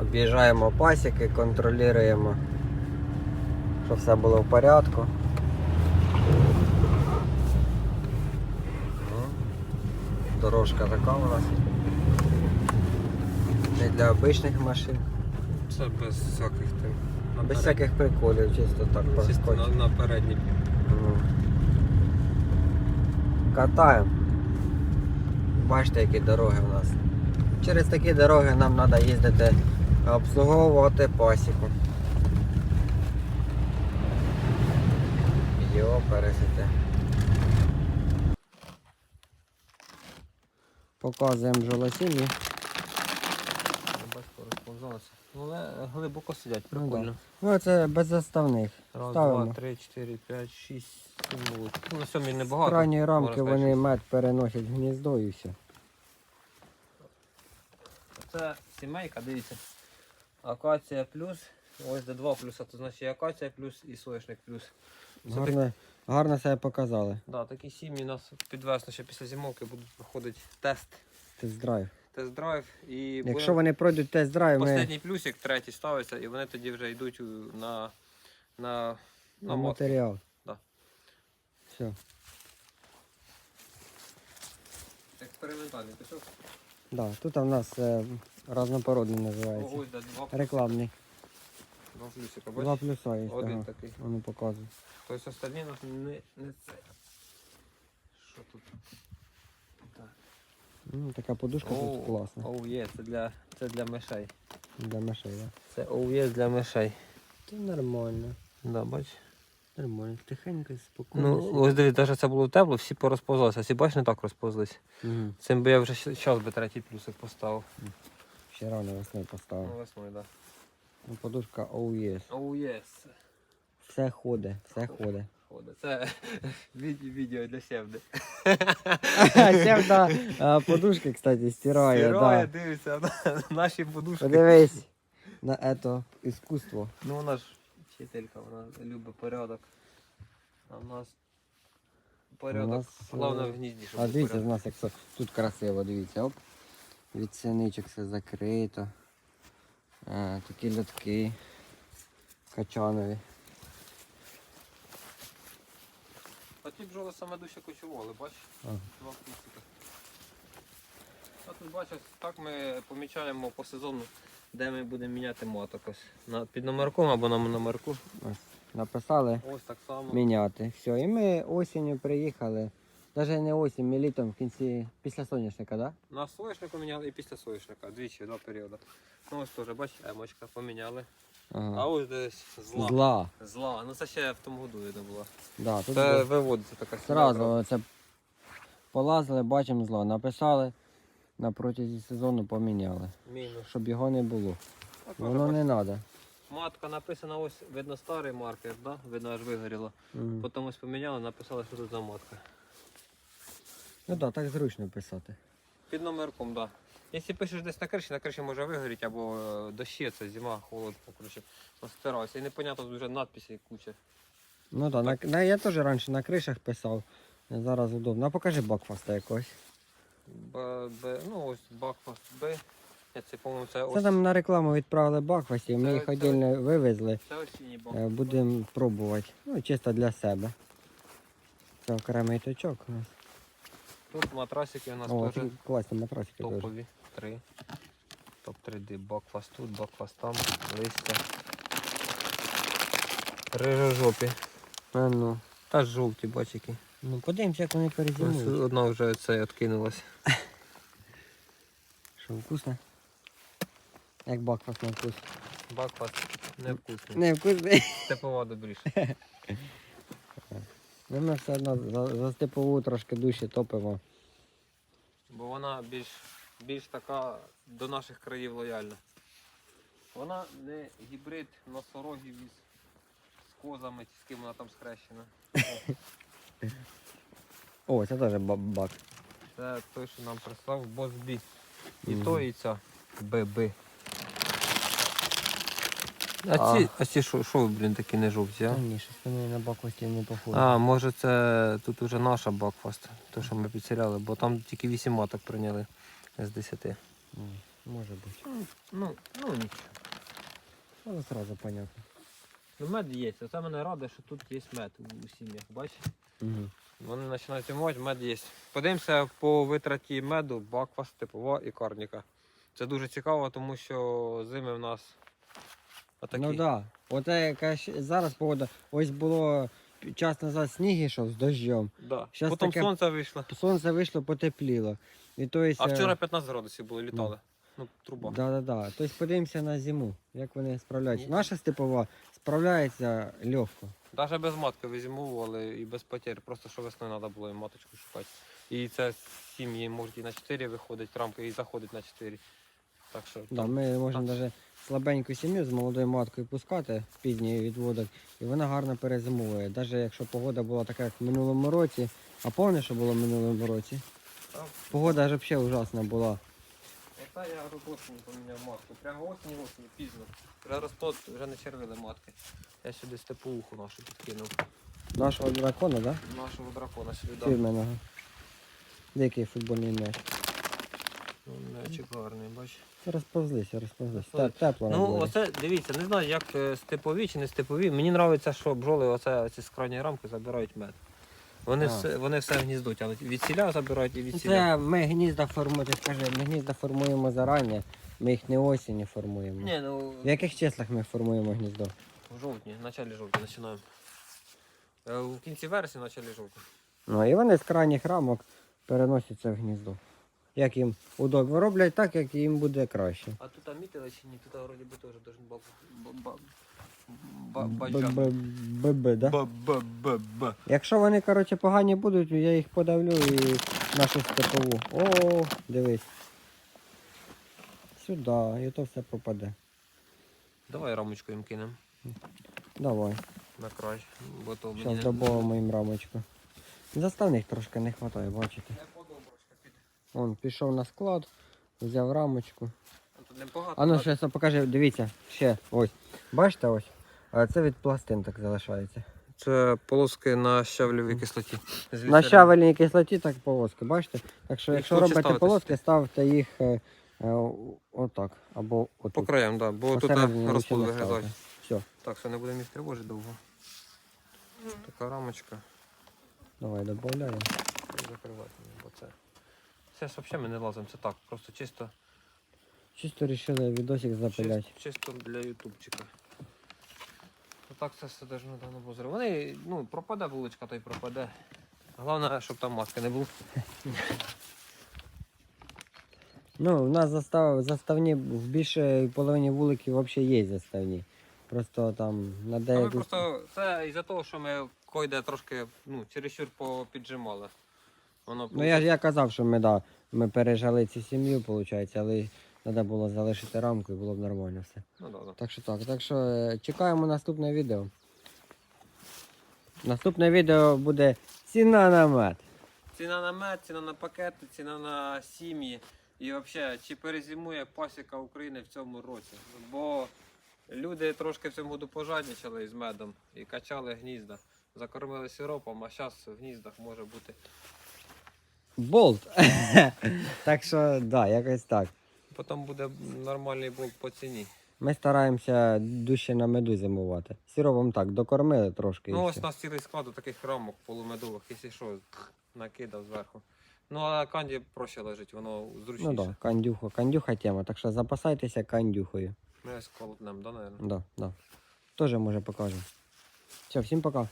Об'їжджаємо пасіки, контролюємо, щоб все було в порядку. Дорожка така у нас. Не для обичних машин. Це без всяких тим. Без перед- всяких приколів, чисто так чисто на, на передній. Ну. Катаємо. Бачите, які дороги в нас. Через такі дороги нам треба їздити обслуговувати пасіку. Йо, пересите. Показуємо жолосім'ї. Бачко розповзалося. Ну, але глибоко сидять, Ну, прикольно. Ну це без заставних. Раз, Ставимо. два, три, чотири, п'ять, шість, сім вулиць. Ну, на сьомій З небагато. крайньої рамки можна вони сказати, мед переносять в гніздо і все. Це сімейка, дивіться. Акація плюс. Ось де два плюса, то значить і акація плюс і соняшник плюс. Це так- Гарно, гарно себе показали. Да, такі сім'ї нас підвесно ще після зимовки будуть проходити тест, Тест-драйв. тест-драйв. І Якщо будемо- вони пройдуть тест-драйв, ми Останній плюсик, третій ставиться, і вони тоді вже йдуть у- на, на, на на мотки. матеріал. Да. Все. Експериментальний пісок. Да. Тут у нас е, разнопородний називається. Ось де два, Рекламний. два плюсика, Два бачиш? плюса є. Один Ага. такий. Воно показує. Тобто остальні нас не, не це. Що тут? Так. Ну, така подушка тут класна. оу є, це для, це для мишей. Для мишей, да? Це оу є для мишей. Це нормально. Да, бач. Нормально. Тихенько, спокійно. Ну, ось дивіться, навіть це було тепло, всі порозповзалися. Всі бач, не так розповзлись. угу. Цим би я вже зараз би третій плюсик поставив. Ще рано весною поставив. Ну, весною, так. Ну, подушка OES. Оу єс. Все ходить, все ходить. Хода. Це від- відео для Севди. Севда а, подушки, кстати, стирає, Стирає, да. дивиться на наші подушки. Подивись на это искусство. Ну вона ж вчителька, вона любить порядок. А в нас порядок. У нас, Головне е, в гнізді, щоб А був дивіться, в порядок. нас як все тут красиво, дивіться, оп. Від синичок все закрито. А, такі льотки качанові. А ті бджоли саме дужче кочували, бачиш? Ага. Два кусика. А тут бачиш, так ми помічаємо по сезону, де ми будемо міняти маток. Ось на, під номерком або на номерку. Ось, написали Ось так само. міняти. Все, і ми осінню приїхали. Навіть не осінь, ми літом в кінці після соняшника, так? Да? На соняшнику міняли і після соняшника. Двічі, два періоди. Ну ось теж, бачиш, емочка поміняли. А ось десь зла. Зла. Зла. Ну це ще в тому году видно було. Да, тут Це виводиться така Зразу сімейка. оце полазили, бачимо зло. Написали, на протязі сезону поміняли. Мінус. Щоб його не було. От Воно може, не треба. Матка написана, ось видно старий маркер, да? видно аж вигоріло. Потім ось поміняли, написали, що тут за матка. Ну так, так зручно писати. Під номерком, так. Да. Якщо пишеш десь на криші, на криші може вигоріти або е, дощі, це зима, холод, ну, коротше, розтирався. І непонятно тут вже надписи куча. Ну так, на, на, я теж раніше на кришах писав. Зараз удобно. А покажи бакфаста якось. Б, Б, ну ось Бакфаст Б. Це, по-моєму, це Це ось. там на рекламу відправили бакфастів, ми Це- їх це- віддільно вивезли. Це осінній. Е, Будемо пробувати. Ну, чисто для себе. Це окремий точок у нас. Тут матрасики у нас О, теж такі класні матрасики теж. топові. Три. Топ-3 D. Бакфаст тут, бакфаст там, листя. Рижожопі. А ну. Та жовті, бач які. Ну подивимося, як вони перезимують. Одна вже це відкинулась. Що, вкусно? Як бакфаст на вкус? Бакфаст невкусний. Не вкусний. Степова добріше. Ми все одно за, за степову трошки дужче топимо. Бо вона більш, більш така до наших країв лояльна. Вона не гібрид носорогів із з козами, з ким вона там схрещена. О, це теж ба- бак. Це той, що нам прислав Босбі. І Мгм. то, і ця ББ. А, А. ці, а ці що, що, блін, такі не жовті, а? Та ні, щось вони на бакфасті не похоже. А, може це тут уже наша бакфаст, то що ми підсіряли, бо там тільки 8 маток прийняли з 10. М. Може бути. Ну, ну нічого. Але одразу понятно. Ну мед є. Це мене радує, що тут є мед у сім'ях. Бачиш? Угу. Вони починають зимувати, мед є. Подивимося по витраті меду, баква, степова і карніка. Це дуже цікаво, тому що зими в нас отакі. Ну так. Да. Оте яка ще- зараз погода. Ось було час назад сніг ішов з дощом. Да. Щас Потім таке- сонце вийшло. Сонце вийшло, потепліло. І то есть, А е, вчора 15 градусів було, літали. Ну, труба. Да, да, да. Тобто подивимося на зиму, як вони справляються. Ні. Наша степова справляється легко. Навіть без матки визимовували і без потерь, просто що весною треба було їм маточку шукати. І це сім'ї можуть і на 4 виходить, рамки і заходить на 4. Так що Да, там- ми можемо навіть слабеньку сім'ю з молодою маткою пускати пізній відводок, і вона гарно перезимовує. Навіть якщо погода була така, як в минулому році, а пам'ятаєш, що було в минулому році? Погода ж взагалі ужасна була. Ота я осінь поміняв матку. Прямо осінь осінь, пізно. Вже розплод, вже не червили матки. Я сюди степовуху нашу підкинув. Нашого дракона, да? Нашого дракона сюди дав. Фірменного. Деякий футбольний м'яч. Ну, М'ячик гарний, бач. Розповзлися, розповзлися. Ой. Те- Тепло. на Ну, дворі. оце дивіться, не знаю, як е, степові чи не степові. Мені подобається, що бджоли оце ці з крайньої рамки забирають мед. Вони, А. все, вони все гніздуть, але від сіля забирають і від сіля. Це ми гнізда формуємо, ти скажи, ми гнізда формуємо зарані, ми їх не осінні формуємо. Ні, ну В яких числах ми формуємо гніздо? в жовтні, в началі жовтня починаємо. Е, У кінці вересня, в началі жовтня. Ну і вони з крайніх рамок переносяться в гніздо. Як їм удобно роблять так, як їм буде краще. А тут мітили чи ні? Тут вроді би теж должен баб... ба- ба- баджан. Б-б-б, да? Ба-ба-ба-ба. Якщо вони, коротше, погані будуть, я їх подавлю і нашу степову. О, дивись. Сюди, і то все пропаде. Давай рамочку їм кинемо Давай. на край. Бо то мені Зараз не- додамо їм рамочку. Заставних трошки не вистачає, бачите. Не піде. Он пішов на склад, взяв рамочку. Тут небагато. А ну ще покажи, дивіться, ще ось. Бачите ось? А Це від пластин так залишається. Це полоски на щавлевій кислоті. На щавельній кислоті так полоски, бачите? Так що Їх якщо лучше робите ставити полоски, ставте їх е, е, отак. Або По краям, так, да, бо тут Посередині не вигризають. ставте. Все, Так, все, не будемо їх тривожити довго. Така рамочка. давай додаємо. Закривати, бо це. Це ж взагалі ми не лазимо, це так, просто чисто, Чисто вирішили відосик запиляти. чисто, чисто для ютубчика. Отак це все теж недавно було зроблено. Вони, ну, пропаде вуличка, то й пропаде. Головне, щоб там маски не було. Ну, у нас застав, заставні в більшій половині вуликів взагалі є заставні. Просто там на А ми просто це із-за того, що ми койде трошки ну, чересчур попіджимали. Воно Ну я ж я казав, що ми, да, ми пережали цю сім'ю, виходить, але треба було залишити рамку і було б нормально все. Ну, да, да. Так що так. Так що е, чекаємо наступне відео. Наступне відео буде ціна на мед. Ціна на мед, ціна на пакети, ціна на сім'ї. І взагалі, чи перезимує пасіка України в цьому році. Бо люди трошки в цьому году пожадничали з медом і качали гнізда. Закормили сиропом, а зараз в гніздах може бути. Болт. так що, да, якось так. Потім буде нормальний болт по ціні. Ми стараємося дужче на меду зимувати. Сіровом так, докормили трошки. Ну і ось все. у нас цілий склад таких рамок полумедових, якщо що, накидав зверху. Ну а канді проще лежить, воно зручніше. Ну да, кандюха, кандюха тема. Так що запасайтеся кандюхою. Ми ось колотнем, да, наверное? Да, да. Тоже може покажемо. Все, всім пока.